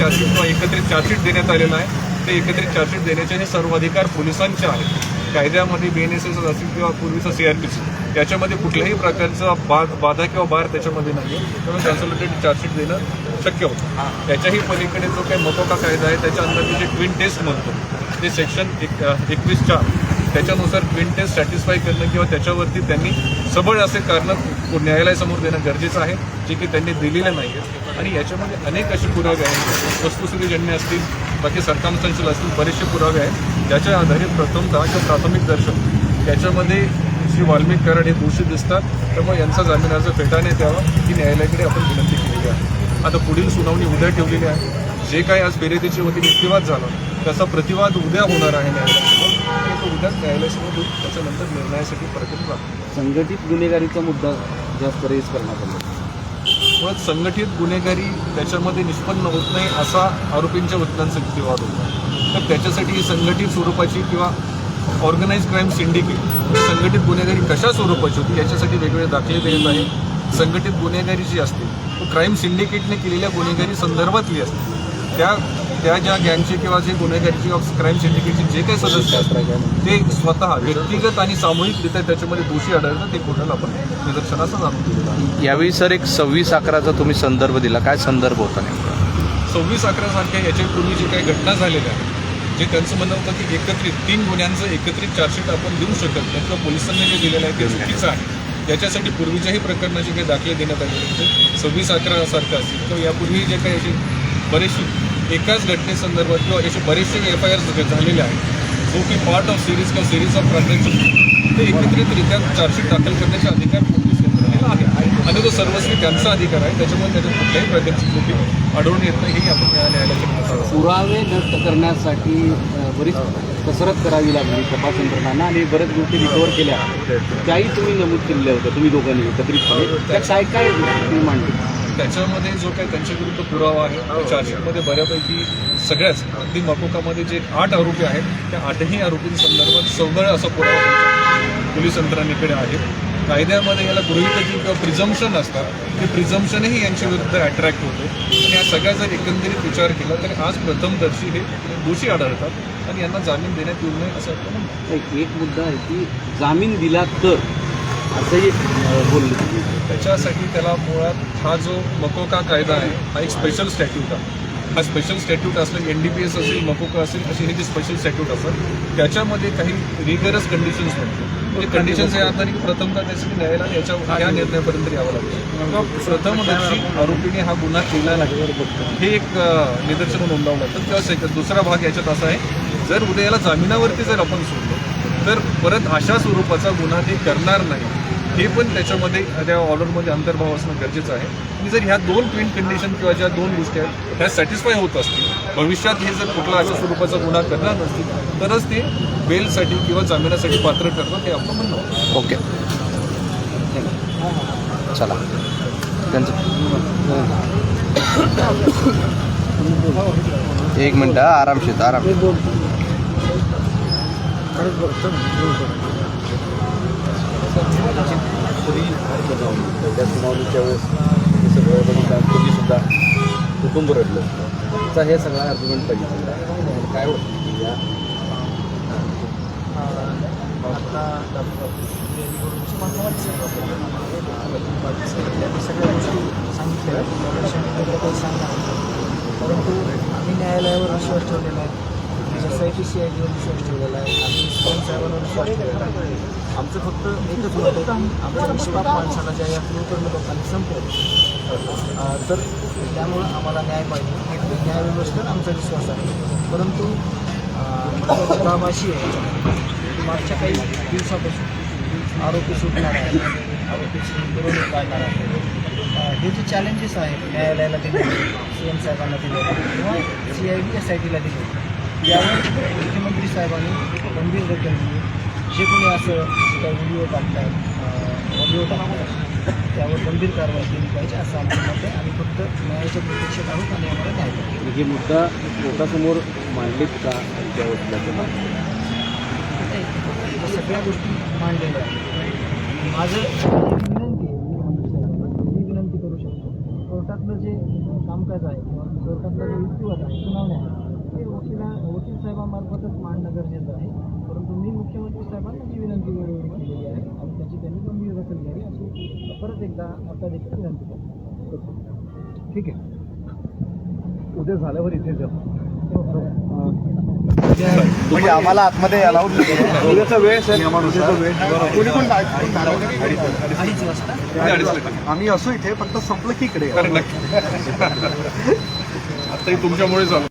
Chargesheet किंवा एकत्रित chargesheet देण्यात आलेलं आहे. ते एकत्रित चार्जशीट देण्याचे हे सर्व अधिकार पोलिसांचे आहेत. कायद्यामध्ये बी एन एस एस असेल किंवा police C R P C याच्यामध्ये कुठल्याही प्रकारचा बाद बाधा किंवा बार त्याच्यामध्ये नाही आहे त्यामुळे कन्सल्टेड चार्जशीट देणं शक्य होतं. त्याच्याही पलीकडे जो काही मकोका कायदा आहे त्याच्या अंतर्गत जे ट्विन टेस्ट म्हणतो ते सेक्शन एक एकवीस चार त्याच्यानुसार ट्विन टेस्ट सॅटिस्फाय करणं किंवा त्याच्यावरती त्यांनी सबळ असे कारणं न्यायालयासमोर देणं गरजेचं आहे जे की त्यांनी दिलेलं नाही आहे आणि याच्यामध्ये अनेक असे पुरावे आहेत. वस्तुस्थितीजन्य असतील बाकी सरकारसंचल असतील बरेचसे पुरावे आहेत. ज्याच्या आधारे प्रथमतः किंवा प्राथमिक दर्शन याच्यामध्ये श्री वाल्मिक कराड हे दोषी दिसतात त्यामुळे यांचा जामीन अर्ज फेटाळण्यात द्यावा ही न्यायालयाकडे आपण विनंती केलेली आहे. आता पुढील सुनावणी उद्या ठेवलेली आहे. जे काय आज बेरेतीच्या वतीने युक्तिवाद झाला त्याचा प्रतिवाद उद्या होणार आहे न्यायालयासमोर आणि तो न्यायालयासमोर होईल. त्याच्यानंतर निर्णयासाठी प्रकट राहतो संघटित गुन्हेगारीचा मुद्दा जास्त रेस करण्यात आला. मुळात संघटित गुन्हेगारी त्याच्यामध्ये निष्पन्न होत नाही असा आरोपींच्या वकिलांचा युक्तिवाद होता. तर त्याच्यासाठी ही संघटित स्वरूपाची किंवा ऑर्गनाईज क्राईम सिंडिकेट संघटित गुन्हेगारी कशा स्वरूपाची होती याच्यासाठी वेगवेगळे दाखले देत आहे संघटित गुन्हेगारी जी असते तो क्राईम सिंडिकेटने केलेल्या गुन्हेगारी संदर्भातली असते. त्या त्या ज्या गँगचे किंवा जे गुन्हेगारी किंवा क्राईम सिंडिकेटचे जे काही सदस्य असतात ते स्वतः व्यक्तिगत आणि सामूहिकरित्या त्याच्यामध्ये दोषी आढळतात ते कोर्टाला आपण निदर्शनाचा आणून दिलेलं आहे. यावेळी सर एक सव्वीस अकराचा तुम्ही संदर्भ दिला. काय संदर्भ होता नेमका? सव्वीस अकरासारख्या याच्यापूर्वी जे काही घटना झालेल्या आहेत जे त्यांचं म्हणणं होतं की एकत्रित तीन गुन्ह्यांचं एकत्रित चार्जशीट आपण देऊ शकत नाही किंवा पोलिसांनी जे दिलेलं आहे ते चुकीचं आहे. त्याच्यासाठी पूर्वीच्याही प्रकरणाचे काही दाखले देण्यात आलेले होते. सव्वीस अकरा सारखं असतील किंवा यापूर्वी जे काही असे बरेचसे एकाच घटनेसंदर्भात किंवा असे बरेचसे एफ आय आर झालेले आहेत. जो की पार्ट ऑफ सिरीज किंवा सिरीज ऑफ ट्रान्झॅक्शन ते एकत्रितरित्या चार्जशीट दाखल करण्याचे अधिकार पोलीस यंत्रणेला आहे. आणि तो सर्वस्वी त्यांचा अधिकार आहे. त्याच्यामुळे त्याच्यात कुठल्याही प्रकारची त्रुटी आढळून येत नाही हे आपण न्यायालयाच्या पुरावे नष्ट करण्यासाठी बरीच कसरत करावी लागली तपास यंत्रणांना आणि बऱ्याच गोष्टी रिकवर केल्या. त्याही तुम्ही नमूद केलेल्या होत्या तुम्ही दोघांनी एकत्रितपणे. त्या काय काय मांडली? त्याच्यामध्ये जो काही त्यांच्या विरुद्ध पुरावा आहे त्या चार्जशीटमध्ये बऱ्यापैकी सगळ्याच अगदी मकोकामध्ये जे आठ आरोपी आहेत त्या आठही आरोपींसंदर्भात सौगळ असा पुरावा पोलीस यंत्रणेकडे आहे. कायद्यामध्ये याला गृहितकी किंवा प्रिझम्पशन असतात ते प्रिझम्पशनही यांच्या विरुद्ध अट्रॅक्ट होते. आणि या सगळ्या जर एकंदरीत विचार केला तर आज प्रथमदर्शी हे दोषी आढळतात आणि यांना जामीन देण्यात येऊ नये असं. एक एक मुद्दा आहे की जामीन दिला तर असंही बोलले. त्याच्यासाठी त्याला मुळात हा जो मकोका कायदा आहे हा एक स्पेशल स्टॅट्यूट आहे. हा स्पेशल स्टॅट्यूट असलं एन डी पी एस असेल मकोका असेल असे हे जे स्पेशल स्टॅट्यूट असतात त्याच्यामध्ये काही रिगरस कंडिशन्स म्हणतो म्हणजे कंडिशन्स या आधारे प्रथमतः त्यासाठी न्यायालयाने याच्या या निर्णयापर्यंत यावं लागतं. किंवा प्रथमदर्शी आरोपीने हा गुन्हा केला नाही. हे एक निदर्शन नोंदवावं लागतं किंवा दुसरा भाग याच्यात असा आहे जर उद्या याला जामिनावरती जर आपण सोडलो तर परत अशा स्वरूपाचा गुन्हा ते करणार नाही. हे पण त्याच्यामध्ये त्या ऑर्डरमध्ये अंतर्भाव असणं गरजेचं आहे. आणि जर ह्या दोन ट्विन कंडिशन किंवा ज्या दोन गोष्टी आहेत ह्या सॅटिस्फाय होत असतील भविष्यात हे जर कुठला अशा स्वरूपाचा गुन्हा करणार नसतील तरच ते बेलसाठी किंवा जामिनासाठी पात्र ठरतात हे आपण म्हणणं. ओके. चला. त्यांचं एक मिनटं आरामशीर आराम त्या सुनावणीच्या वेळेस हे सगळं बघितलं तुम्ही सुद्धा कुटुंब रडलं. त्याचा हे सगळा आर्ग्युमेंट बघितलं काय होतं या सगळ्या गोष्टी सांगितल्या परंतु आम्ही न्यायालयावर विश्वास ठेवलेला आहे. जसं आय टी सी आय टीवर विश्वास ठेवलेला आहे. आम्ही सीएम साहेबांवर विश्वास ठेवलेला आहे. आमचं फक्त एकच मत आहे की आमच्या निष्पाप माणसाला ज्या या कुलकर्णी लोकांनी संपवलं. तर त्यामुळं आम्हाला न्याय पाहिजे. न्यायव्यवस्थेवर आमचा विश्वास आहे. परंतु महत्त्वाची बाब अशी आहे की मागच्या काही दिवसापासून आरोपी सुटणार आहे आरोपी मिरवणूक काढणार आहे हे जे चॅलेंजेस आहेत न्यायालयाला दिले सी एम साहेबांना दिले किंवा C I D S I टीला दिले त्यावर मुख्यमंत्री साहेबांनी गंभीर दखल दिली जे कोणी असं काही व्हिडिओ टाकतात ऑडिओ टाकतात त्यावर गंभीर कारवाई केली पाहिजे असं आमचं मत आहे. आणि फक्त न्यायाच्या प्रतीक्षेत आहोत आणि आम्हाला न्याय हे मुद्दा कोर्टासमोर मांडलेत का त्या वकिलाच्या मागे? या सगळ्या गोष्टी मांडलेल्या आहेत. माझं विनंती आहे मी विनंती करू शकतो कोर्टातलं जे कामकाज आहे किंवा कोर्टात आपला जो युक्तिवाद आहे सुनावणी आहे. ते वकिला वकील साहेबांमार्फतच मांडणं गरजेचं आहे. परंतु मी मुख्यमंत्री साहेबांना जी विनंती वेळोवेळी केलेली आहे आणि त्याची त्यांनी गंभीर दखल घ्यावी अशी परत एकदा आता देखील विनंती करतो. ठीक आहे. उद्या झाल्यावर इथे जा म्हणजे आम्हाला आतमध्ये अलाउड उद्याचा वेळ कोणी पण. आम्ही असो इथे फक्त संपलं की इकडे आताही तुमच्यामुळे झालं.